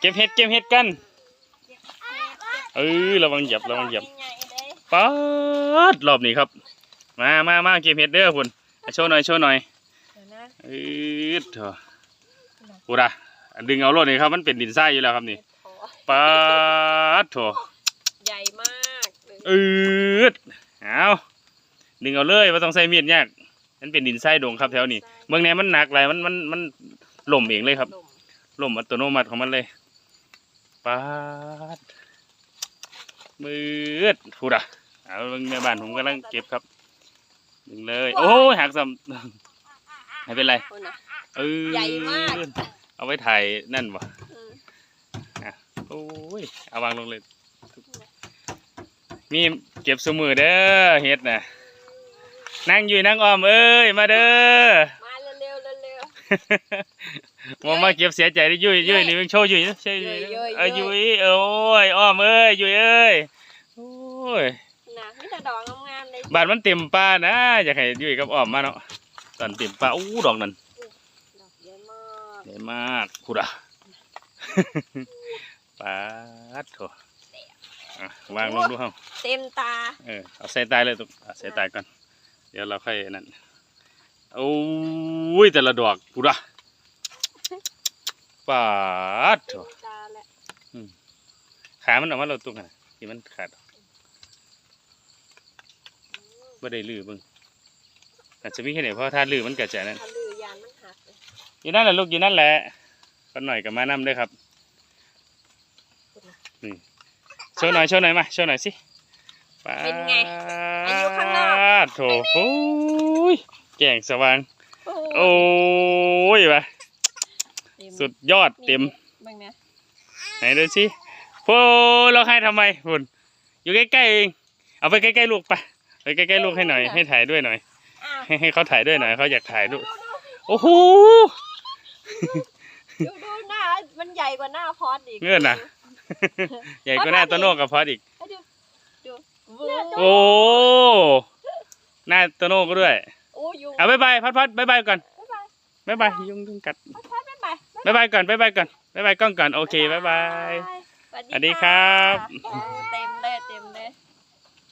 เก็บเห็ดเก็บเห็ดกันเก็บเออระวังเหยียบระวังเหยียบใหญ่ๆเด้ป๊าดรอบนี้ครับ มามามาเก็บเห็ดเด้อคุณอะโชว์หน่อยโชว์หน่อยเดี๋ยวนะเออเถอะกูดะดึงเอารถนี่ครับมันเป็นดินทรายอยู่แล้วครับนี่เห็ดเพาะป๊าดโถใหญ่มากเลยเออเอาดึงเอาเลยว่าต้องใส่มีดยากมันเป็นดินทรายดงครับแถวนี้เมืองนี้มันหนักหลายมันมันมันล่มเองเลยครับลมล่มอัตโนมัติของมันเลย ป๊าดมืดพูดอะเอาเบิ่งแม่บ้านผมกำลังเก็บครับดึงเลย โอ้ยหักซ้ำไม่เป็นไรคนน่ะเออใหญ่มาก เอาไว้ถ่ายนั่นวะอืมโอ้ยเอาวางลงเลย มีเก็บสมือเด้อเฮ็ดน่ะนั่งอยู่นั่งอ้อมเอ้ยมาเด้อ มาเร็ว ๆเร็วมามาเก็บเสียใจได้ยุยยุยนี่มึงโชว์ยุยนะใช่ยุยยุ้ยเอ้ยยุ้ยุยยเอ้ยอ้อมเอ้ยยุยเอ้ยโอ้ยๆนะมีแต่ดอกงามๆเลยบาดมันเต็มป่านะอยากให้ยุยกับอ้อมมาเนาะตอนเต็มป่าอู้ดอกนั่นดอกเยอะมากใหญ่มากคุดอะปาดโถอะวางลงดูเฮาเต็มตาเออเอาใส่ตายเลยตุ๊กเอาใส่ตายก่อนเดี๋ยวเราค่อยนั่น โอ้ยแต่ละดอกกูละปาดโถเต็มตาแหละขามันออกมาเราตุ๊กน่ะที่มันขาดไม่ได้ลือเบึงอาจจะมีแค่ไหนเพราะถ้าลือมันเกิดจากนั้นทะลือยานมันหักเลยอยู่นั่นแหละลูกอยู่นั่นแหละก็หน่อยกับมานำด้วยครับนี่โชว์หน่อยโชว์หน่อยมาโชว์หน่อยสิปาดเป็นไงอายุข้างนอกโถโอ้ย แก่งสว่าง โอ้โอ้ยไปเต็มสุดยอดเต็มเบิ่งนะไหนดูสิโอ้เราให้ทำไมคุณอยู่ใกล้ๆเองเอาไปใกล้ๆลูกไปไปใกล้ๆลูกให้หน่อยให้ถ่ายด้วยหน่อยอ้าวให้ให้เขาถ่ายด้วยหน่อยเขาอยากถ่ายด้วยโอ้โหดูดูหน้ามันใหญ่กว่าหน้าพอดอีกเงื่อนน่ะใหญ่กว่าหน้าโตโน่กับพอดอีกให้ดูดูโอ้หน้าโตโน่ก็ด้วยโอ้ ยุงเอาบายบายพัดพัดบายบายก่อนบ๊ายบายบายบายยุงยุงกัดพอดบ๊ายบายบายบายก่อนบายบายก่อนบายบายกล้องก่อนโอเคบายบายสวัสดีครับโอ้เต็